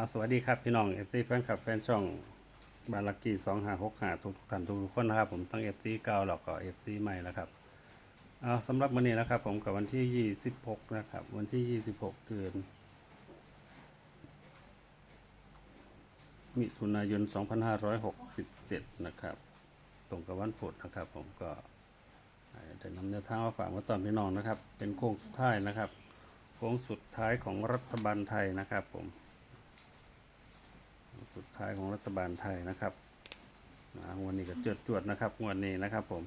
อาสวัสดีครับพี่น้องเอฟซีแฟนคลับแฟนช่องบาลักกี้สองหาหกหาทุกท่านทุกคนนะครับ ผมตั้งเอฟซีเก่าแล้วก็เอฟซีใหม่แล้วครับอ่าสำหรับวันนี้นะครับ ผมกับวันที่ยี่สิบหกนะครับ วันที่ยี่สิบหกเดือนมิถุนายนสองพันห้าร้อยหกสิบเจ็ดนะครับ ตรงกับวันพุธนะครับ ผมก็ได้นำแนวทางมาฝากมาตอนพี่น้องนะครับ เป็นโค้งสุดท้ายนะครับโค้งสุดท้ายของรัฐบาลไทยนะครับ ผม สุดท้ายของรัฐบาลไทยนะครับงวันนี้ก็จดจวดๆนะครับงวันนี้นะครับผม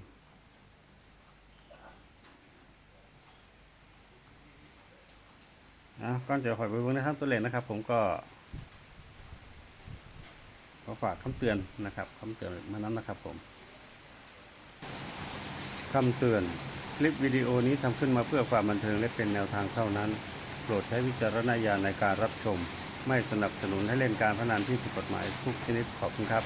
อะก่อนจะขอยไปเบิ่งนะครับตัวเลขนะครับ ผมก็ขอฝากคำเตือนนะครับคำเตือนมานั้นนะครับ ผมคำเตือนคลิปวิดีโอนี้ทำขึ้นมาเพื่อความบันเทิงและเป็นแนวทางเท่านั้น โปรดใช้วิจารณญาณในการรับชม ไม่สนับสนุนให้เล่นการพนันที่ผิดกฎหมายทุกชนิดขอบคุณครับ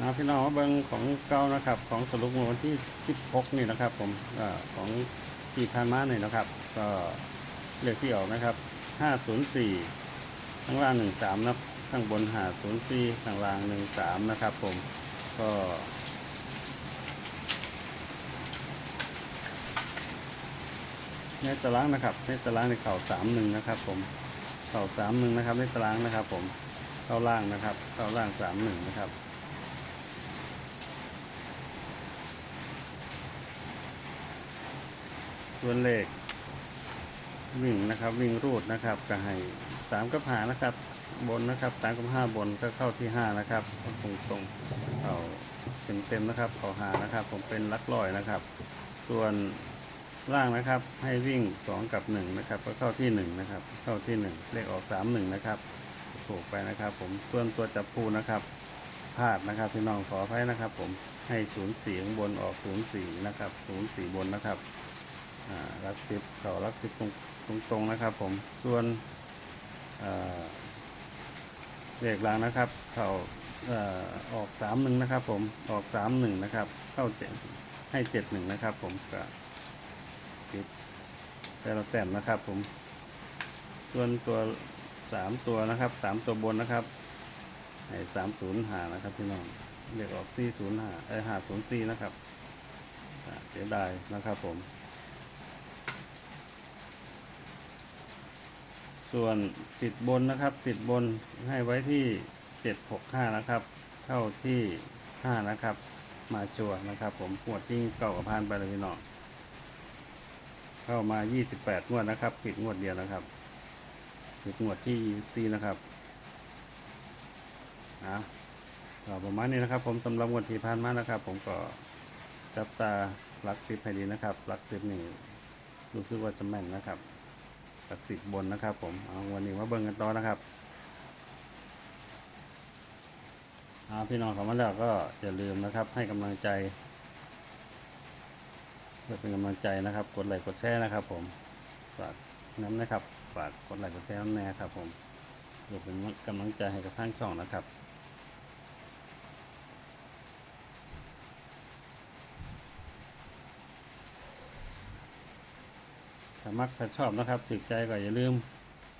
นะพี่น้องเบิงของเก้านะครับ ของสรุปงวดวันที่ 16 นี่นะครับ ผมอาของที่ผ่านมาเนี่ยนะครับ ก็เลขที่ออกนะครับ 504 ข้างล่าง 13 นะข้างบน504ข้างล่าง 13 นะครับ ผมก็ ในตารางนะครับในตารางในเข่าสามหนึ่งนะครับ ผมเข่าสามหนึ่งนะครับในตารางนะครับ ผมเข้าล่างนะครับ เข้าล่างสามหนึ่งนะครับส่วนเลขวิ่งนะครับ วิ่งรูดนะครับก็ให้สามกับหานะครับบนนะครับสามกับห้าบนก็เข้าที่ห้านะครับตรงตรงๆเอาเต็มเต็มนะครับเขาหานะครับ ผมเป็นลักลอยนะครับ ส่วน ล่างนะครับ ให้วิ่ง 2 กับ 1 นะครับ ก็เข้าที่ 1 นะครับ เข้าที่ 1 เลขออก 3 1 นะครับ ถูกไปนะครับ ผมส่วนตัวจับคู่นะครับพลาดนะครับพี่น้องขออภัยนะครับ ผมให้ 0 4ข้างบนออก 0 4 นะครับ 0 4 บนนะครับรักสิบเขารักสิบตรงตรงตรงนะครับ ผมส่วนเลขล่างนะครับ เขาเอ่อออก3 1นะครับ ผมออก3 1นะครับ เข้าเจ็ดให้7 1นะครับ ผมก็ปิด แต่เราแต้มนะครับผม ส่วนตัวสามตัวนะครับสามตัวบนนะครับให้สามศูนย์หานะครับพี่น้องเรียกออกสี่ศูนย์หาไอหาศูนย์สี่นะครับเสียดายนะครับผม ส่วนติดบนนะครับ ติดบนให้ไว้ที่เจ็ดหกห้านะครับเข้าที่ห้านะครับ มาชัวนะครับ ผมปวดที่เก่ากับพานไปเลยพี่น้อง เข้ามา 28 งวดนะครับ ปิดงวดเดียวนะครับ ปิดงวดที่ 24 นะครับอะก็ประมาณนี้นะครับ ผมสำหรับงวดที่ผ่านมานะครับ ผมก็จับตาหลักสิบให้ดีนะครับหลักสิบนี่รู้สึกว่าจะแม่นนะครับหลักสิบบนนะครับ ผมเอาวันนี้มาเบิ่งกันต่อนะครับอาพี่น้องข้ามาแล้วก็อย่าลืมนะครับ ให้กำลังใจ พื่อเป็นกำลังใจนะครับ กดไลค์กดแชร์นะครับ ผมฝากน้ำนะครับฝากกดไลค์กดแชร์น้ำแน่ครับ ผมเพื่อเป็นกำลังใจให้กับทางช่องนะครับถ้ามักถ้าชอบนะครับถึกใจก็อย่าลืม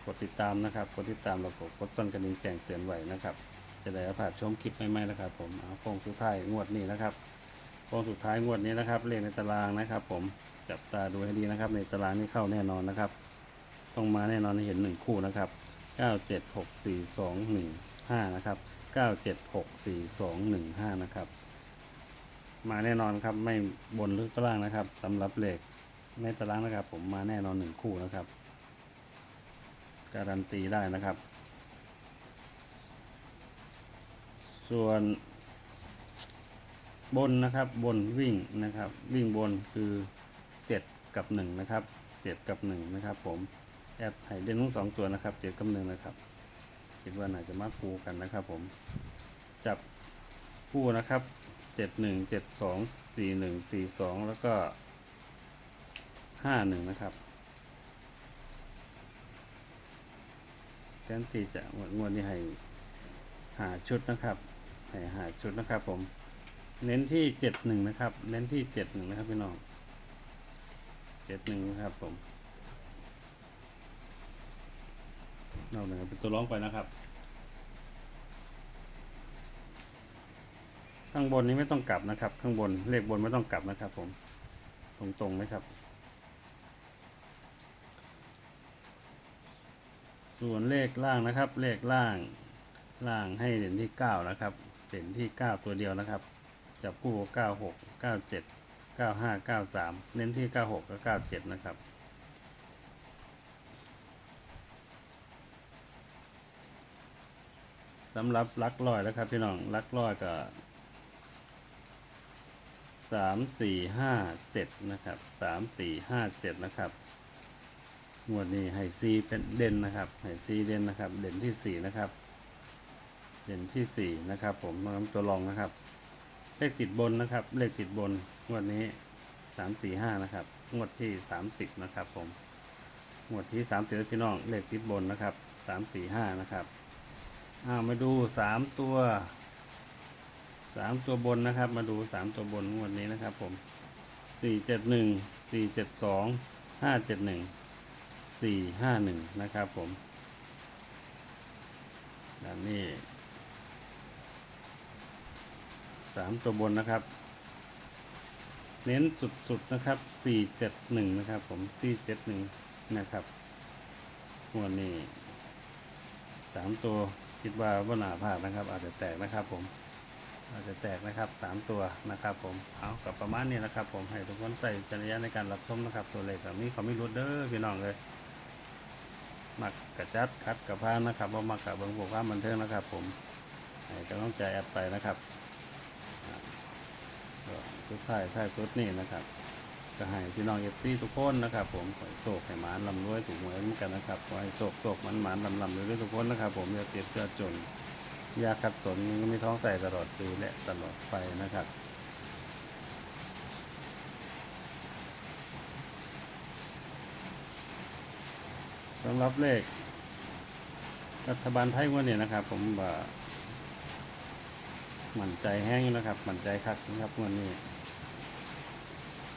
กดติดตามนะครับ กดติดตามแล้วก็กดสั่นกระดิ่งแจ้งเตือนไว้นะครับ จะได้ผ่านชมคลิปใหม่ๆนะครับ ผมเอาโค้งสุดท้ายงวดนี้นะครับ ค้งสุดท้ายงวดนี้นะครับเลขในตารางนะครับ ผมจับตาดูให้ดีนะครับ ในตารางนี้เข้าแน่นอนนะครับ ต้องมาแน่นอนให้เห็นหนึ่งคู่นะครับ9 7 6 4 2 1 5นะครับ9 7 6 4 2 1 5นะครับ มาแน่นอนครับไม่บนหรือล่างนะครับสำหรับเลขในตารางนะครับ ผมมาแน่นอนหนึ่งคู่นะครับ การันตีได้นะครับ ส่วน บนนะครับบนวิ่งนะครับ วิ่งบนคือ 7 กับ 1 นะครับ 7 กับ 1 นะครับ ผมแอดให้เดนทั้งสองตัวนะครับ 7 กับ 1 นะครับ คิดว่าน่าจะมาคูกันนะครับ ผมจับคู่นะครับ 7 1 7 2 4 1 4 2 แล้วก็ 5 1 นะครับแทนที่จะงวดงวดนี้ให้หาชุดนะครับให้หาชุดนะครับผม เน้นที่เจ็ดหนึ่งนะครับ เน้นที่เจ็ดหนึ่งนะครับพี่น้องเจ็ดหนึ่งนะครับผมนอกเหนือเป็นตัวร้องไปนะครับ ข้างบนนี้ไม่ต้องกลับนะครับ ข้างบนเลขบนไม่ต้องกลับนะครับ ผม ตรงๆนะครับส่วนเลขล่างนะครับ เลขล่างล่างให้เด่นที่เก้านะครับเด่นที่เก้าตัวเดียวนะครับ จับคู่เก้าหกเก้าเจ็ดเก้าห้าเก้าสามเน้นที่เก้าหกกับเก้าเจ็ดนะครับ สำหรับลักลอยนะครับพี่น้องลักลอยก็สามสี่ห้าเจ็ดนะครับสามสี่ห้าเจ็ดนะครับงวดนี้ไฮซีเป็นเด่นนะครับไฮซีเด่นนะครับ เด่นที่สี่นะครับ เด่นที่สี่นะครับ ผมน้ำตัวรองนะครับ เลขติดบนนะครับ เลขติดบนงวดนี้สามสี่ห้านะครับ งวดที่สามสิบนะครับ ผม งวดที่สามสิบพี่น้อง เลขติดบนนะครับสามสี่ห้านะครับอ่ามาดูสามตัวสามตัวบนนะครับ มาดูสามตัวบนงวดนี้นะครับผมสี่เจ็ดหนึ่งสี่เจ็ดสองห้าเจ็ดหนึ่งสี่ห้าหนึ่งนะครับผมด้านนี้ สามตัวบนนะครับ เน้นสุดๆนะครับสี่เจ็ดหนึ่งนะครับ ผมสี่เจ็ดหนึ่งนะครับงวดนี้สามตัวคิดว่าว่าหนาพลาดนะครับ อาจจะแตกนะครับ ผม อาจจะแตกนะครับสามตัวนะครับ ผมเอากับประมาณนี้นะครับ ผมให้ทุกคนใส่จัญญาในการรับชมนะครับ ตัวเลขแบบนี้เขาไม่รู้เด้อพี่น้องเลยมักกระจัดคัดกระพานนะครับว่ามักกับเบิงพวกความันเทิงนะครับ ผมให้กำลังใจแอดไปนะครับ สุดท้ายท้ายสุดนี่นะครับก็ให้พี่น้องเอฟซีทุกคนนะครับ ผมขอให้โศกให้หมานลำรวยถูกหวยเหมือนกันนะครับขอให้โศกโศกมันหมานลำลำรวยทุกคนนะครับ ผมอย่าเจ็บอย่าจนยาขัดสนก็มีท้องใส่ตลอดปีและตลอดไปนะครับสำหรับเลข รัฐบาลไทยวันนี้นะครับ ผม ว่ามั่นใจแห้งอยู่นะครับ หมั่นใจคักนะครับวันนี้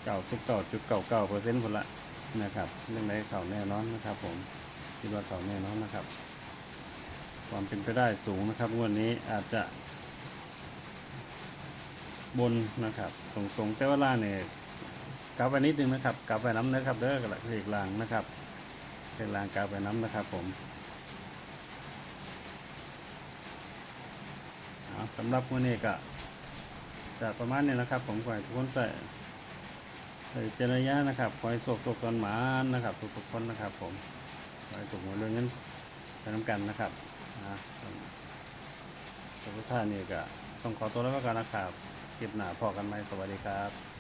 เก่าสิบเก้าจุดเก้าเก้าเปอร์เซ็นต์คนละนะครับเรื่องใดเข่าแน่นอนนะครับ ผมคิดว่าเข่าแน่นอนนะครับ ความเป็นไปได้สูงนะครับวดนี้อาจจะ บนนะครับตรงๆแต่ว่าล่าเนี่ยกลับไปนิดนึงนะครับกลับไปน้ำนะครับเด้อกระเลขล่างนะครับเลขล่างกลับไปน้ำนะครับผมเอา สำหรับวันนี้ก็จะประมาณนี้นะครับ ผมขอให้ทุกคนใส่ใส่เจริญานะครับขอให้โศกตกตอนหมานนะครับทุกๆคนนะครับ ผมขอให้ถูกหวยเรื่องนั้นไปน้ำกันนะครับนะทุกท่านนี่ก็ต้องขอตัวแล้วก็กันนะครับคลิปหน้าพอกันไหมสวัสดีครับ